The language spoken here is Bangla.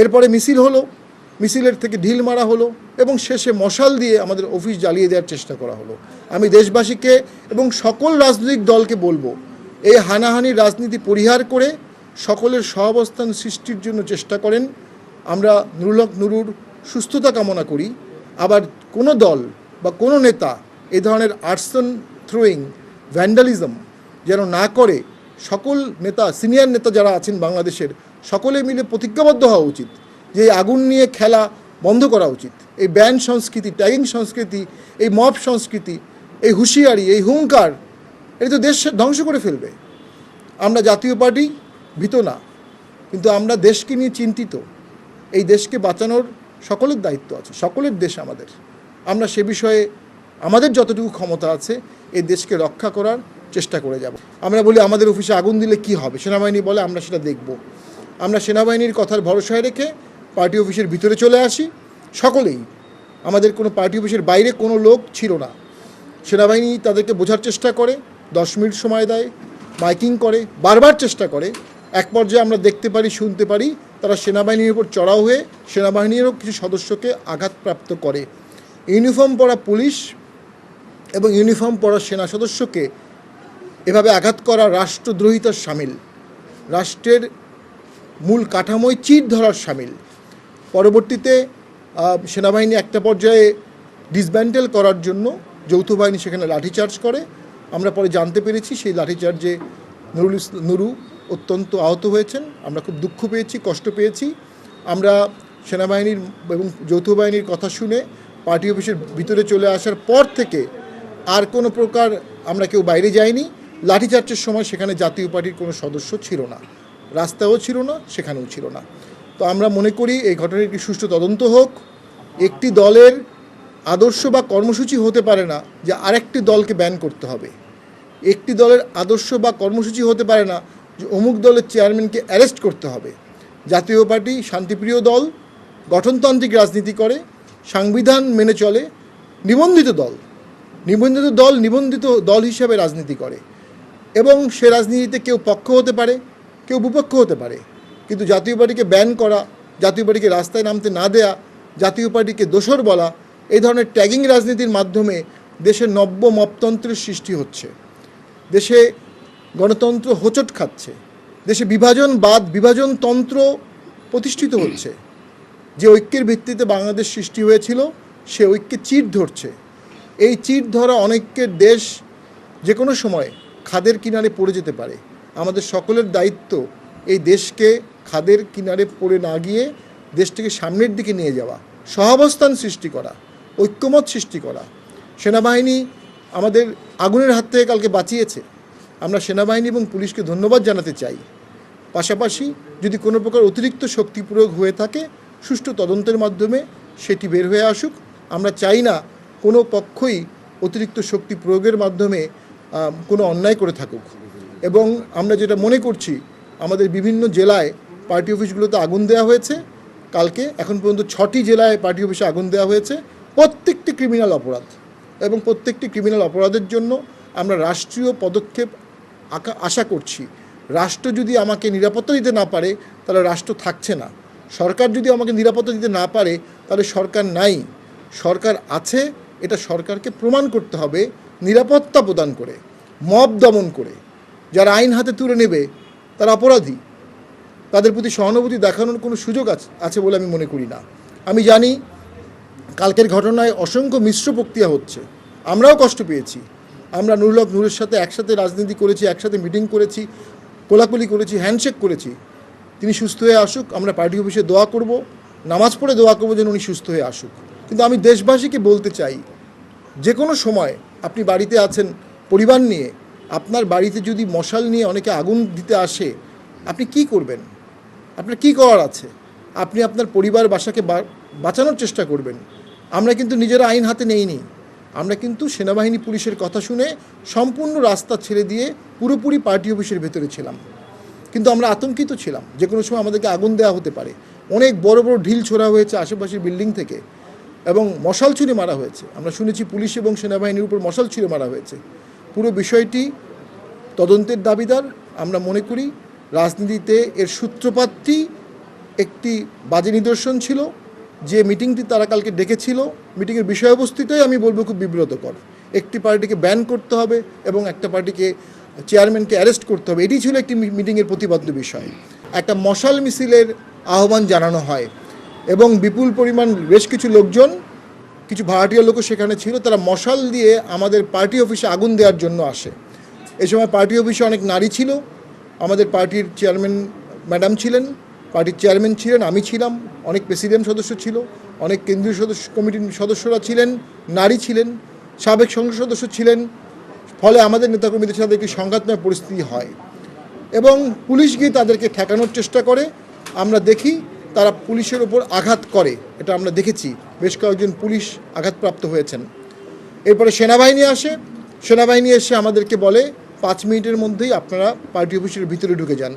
এরপরে মিছিল হলো, মিছিলের থেকে ঢিল মারা হলো এবং শেষে মশাল দিয়ে আমাদের অফিস জ্বালিয়ে দেওয়ার চেষ্টা করা হলো। আমি দেশবাসীকে এবং সকল রাজনৈতিক দলকে বলব, এই হানাহানি রাজনীতি পরিহার করে সকলের সহাবস্থান সৃষ্টির জন্য চেষ্টা করেন। আমরা নুরুলক নুরুর সুস্থতা কামনা করি। আবার কোনো দল বা কোনো নেতা এ ধরনের আর্সন থ্রোয়িং ভ্যান্ডালিজম যেন না করে, সকল নেতা সিনিয়র নেতা যারা আছেন বাংলাদেশের সকলে মিলে প্রতিজ্ঞাবদ্ধ হওয়া উচিত যে এই আগুন নিয়ে খেলা বন্ধ করা উচিত। এই ব্যান সংস্কৃতি, ট্যাগিং সংস্কৃতি, এই মব সংস্কৃতি, এই হুঁশিয়ারি, এই হুঙ্কার, এটা তো দেশ ধ্বংস করে ফেলবে। আমরা জাতীয় পার্টি, ভীত না। কিন্তু আমরা দেশকে নিয়ে চিন্তিত। এই দেশকে বাঁচানোর সকলের দায়িত্ব আছে, সকলের দেশ আমাদের। আমরা সে বিষয়ে আমাদের যতটুকু ক্ষমতা আছে, এই দেশকে রক্ষা করার চেষ্টা করে যাব। আমরা বলি, আমাদের অফিসে আগুন দিলে কি হবে? সেনাবাহিনী বলে, আমরা সেটা দেখব। আমরা সেনাবাহিনীর কথার ভরসায় রেখে পার্টি অফিসের ভিতরে চলে আসি। সকলেই, আমাদের কোনো পার্টি অফিসের বাইরে কোনো লোক ছিল না। সেনাবাহিনী তাদেরকে বোঝার চেষ্টা করে, দশ মিনিট সময় দেয়, মাইকিং করে, বারবার চেষ্টা করে। এক পর্যায়ে আমরা দেখতে পারি, শুনতে পারি, তারা সেনাবাহিনীর উপর চড়াও হয়ে সেনাবাহিনীরও কিছু সদস্যকে আঘাতপ্রাপ্ত করে। ইউনিফর্ম পরা পুলিশ এবং ইউনিফর্ম পরা সেনা সদস্যকে এভাবে আঘাত করা রাষ্ট্রদ্রোহিতার সামিল। রাষ্ট্রের মূল কাঠামোয় চিট ধরার সামিল। পরবর্তীতে সেনাবাহিনী একটা পর্যায়ে ডিসব্যান্ডেল করার জন্য যৌথ বাহিনী সেখানে লাঠিচার্জ করে। আমরা পরে জানতে পেরেছি সেই লাঠিচার্জে নুরুল নুরু অত্যন্ত আহত হয়েছেন। আমরা খুব দুঃখ পেয়েছি, কষ্ট পেয়েছি। আমরা সেনাবাহিনীর এবং যৌথ বাহিনীর কথা শুনে পার্টি অফিসের ভিতরে চলে আসার পর থেকে আর কোনো প্রকার আমরা কেউ বাইরে যাইনি। লাঠিচার্জের সময় সেখানে জাতীয় পার্টির কোনো সদস্য ছিল না। রাস্তাও ছিল না, সেখানেও ছিল না। তো আমরা মনে করি এই ঘটনার একটি সুষ্ঠু তদন্ত হোক, একটি দলের আদর্শ বা কর্মসূচি হতে পারে না যে আরেকটি দলকে ব্যান করতে হবে। একটি দলের আদর্শ বা কর্মসূচি হতে পারে না যে অমুক দলের চেয়ারম্যানকে অ্যারেস্ট করতে হবে। জাতীয় পার্টি শান্তিপ্রিয় দল, গঠনতান্ত্রিক রাজনীতি করে, সংবিধান মেনে চলে, নিবন্ধিত দল নিবন্ধিত দল নিবন্ধিত দল হিসাবে রাজনীতি করে। এবং সে রাজনীতিতে কেউ পক্ষ হতে পারে কেউ বিপক্ষ হতে পারে। কিন্তু জাতীয় পার্টিকে ব্যান করা, জাতীয় পার্টিকে রাস্তায় নামতে না দেয়া, জাতীয় পার্টিকে দোসর বলা, এই ধরনের ট্যাগিং রাজনীতির মাধ্যমে দেশে নব্য মপতন্ত্রের সৃষ্টি হচ্ছে। দেশে গণতন্ত্র হোঁচট খাচ্ছে। দেশে বিভাজনবাদ বিভাজনতন্ত্র প্রতিষ্ঠিত হচ্ছে। যে ঐক্যের ভিত্তিতে বাংলাদেশ সৃষ্টি হয়েছিল, সে ঐক্যে চিট ধরছে। এই চিট ধরা অনেকের দেশ যে কোনো সময় খাদের কিনারে পড়ে যেতে পারে। আমাদের সকলের দায়িত্ব এই দেশকে খাদের কিনারে পড়ে না গিয়ে দেশটিকে সামনের দিকে নিয়ে যাওয়া, সহাবস্থান সৃষ্টি করা, ঐক্যমত সৃষ্টি করা। সেনাবাহিনী আমাদের আগুনের হাত থেকে কালকে বাঁচিয়েছে। আমরা সেনাবাহিনী এবং পুলিশকে ধন্যবাদ জানাতে চাই। পাশাপাশি যদি কোনো প্রকার অতিরিক্ত শক্তি প্রয়োগ হয়ে থাকে, সুষ্ঠু তদন্তের মাধ্যমে সেটি বের হয়ে আসুক। আমরা চাই না কোনো পক্ষই অতিরিক্ত শক্তি প্রয়োগের মাধ্যমে কোনো অন্যায় করে থাকুক। এবং আমরা যেটা মনে করছি, আমাদের বিভিন্ন জেলায় পার্টি অফিসগুলোতে আগুন দেওয়া হয়েছে। কালকে এখন পর্যন্ত ছটি জেলায় পার্টি অফিসে আগুন দেওয়া হয়েছে। প্রত্যেকটি ক্রিমিনাল অপরাধ এবং প্রত্যেকটি ক্রিমিনাল অপরাধের জন্য আমরা রাষ্ট্রীয় পদক্ষেপ আশা করছি। রাষ্ট্র যদি আমাকে নিরাপত্তা দিতে না পারে, তাহলে রাষ্ট্র থাকছে না। সরকার যদি আমাকে নিরাপত্তা দিতে না পারে, তাহলে সরকার নাই। সরকার আছে, এটা সরকারকে প্রমাণ করতে হবে। নিরাপত্তা প্রদান করে, মব দমন করে। যারা আইন হাতে তুলে নেবে, তারা অপরাধী। তাদের প্রতি সহানুভূতি দেখানোর কোনো সুযোগ আছে আছে বলে আমি মনে করি না। আমি জানি কালকের ঘটনায় অসংখ্য মিশ্র প্রক্রিয়া হচ্ছে। আমরাও কষ্ট পেয়েছি। আমরা নুরুলক নূরের সাথে একসাথে রাজনীতি করেছি, একসাথে মিটিং করেছি, কোলাকুলি করেছি, হ্যান্ডশেক করেছি। তিনি সুস্থ হয়ে আসুক, আমরা পার্টি অফিসে দোয়া করব, নামাজ পড়ে দোয়া করব যেন উনি সুস্থ হয়ে আসুক। কিন্তু আমি দেশবাসীকে বলতে চাই, যে কোনো সময় আপনি বাড়িতে আছেন, পরিবার নিয়ে আপনার বাড়িতে যদি মশাল নিয়ে অনেকে আগুন দিতে আসে, আপনি কি করবেন? আপনার কি করার আছে? আপনি আপনার পরিবার বাসাকে বাঁচানোর চেষ্টা করবেন। আমরা কিন্তু নিজেরা আইন হাতে নেইনি। আমরা কিন্তু সেনাবাহিনী পুলিশের কথা শুনে সম্পূর্ণ রাস্তা ছেড়ে দিয়ে পুরোপুরি পার্টি অফিসের ভেতরে ছিলাম। কিন্তু আমরা আতঙ্কিত ছিলাম যে কোনো সময় আমাদেরকে আগুন দেওয়া হতে পারে। অনেক বড় বড় ঢিল ছোড়া হয়েছে আশেপাশের বিল্ডিং থেকে এবং মশাল ছুঁড়ে মারা হয়েছে। আমরা শুনেছি পুলিশ এবং সেনাবাহিনীর উপর মশাল ছুঁড়ে মারা হয়েছে। পুরো বিষয়টি তদন্তের দাবিদার, আমরা মনে করি রাজনীতিতে এর সূত্রপাতটি একটি বাজে নিদর্শন ছিল। যে মিটিংটি তারা কালকে ডেকেছিল, মিটিংয়ের বিষয়বস্তুটাই আমি বলব খুব বিব্রতকর। একটি পার্টিকে ব্যান করতে হবে এবং একটা পার্টিকে চেয়ারম্যানকে অ্যারেস্ট করতে হবে। এটি ছিল একটি মিটিংয়ের প্রতিবাদ্য বিষয়। একটা মশাল মিছিলের আহ্বান জানানো হয় এবং বিপুল পরিমাণ বেশ কিছু লোকজন কিছু ভাড়াটিয়া লোকও সেখানে ছিল, তারা মশাল দিয়ে আমাদের পার্টি অফিসে আগুন দেওয়ার জন্য আসে। এই সময় পার্টি অফিসে অনেক নারী ছিল। আমাদের পার্টির চেয়ারম্যান ম্যাডাম ছিলেন, পার্টির চেয়ারম্যান ছিলেন, আমি ছিলাম, অনেক প্রেসিডেন্ট সদস্য ছিল, অনেক কেন্দ্রীয় সদস্য, কমিটির সদস্যরা ছিলেন, নারী ছিলেন, সাবেক সংসদ সদস্য ছিলেন, ফলে আমাদের নেতাকর্মীদের সাথে একটি সংঘাতময় পরিস্থিতি হয় এবং পুলিশ গিয়ে তাদেরকে ঠেকানোর চেষ্টা করে। আমরা দেখি তারা পুলিশের ওপর আঘাত করে, এটা আমরা দেখেছি। বেশ কয়েকজন পুলিশ আঘাতপ্রাপ্ত হয়েছেন। এরপরে সেনাবাহিনী আসে। সেনাবাহিনী এসে আমাদেরকে বলে, পাঁচ মিনিটের মধ্যেই আপনারা পার্টি অফিসের ভিতরে ঢুকে যান।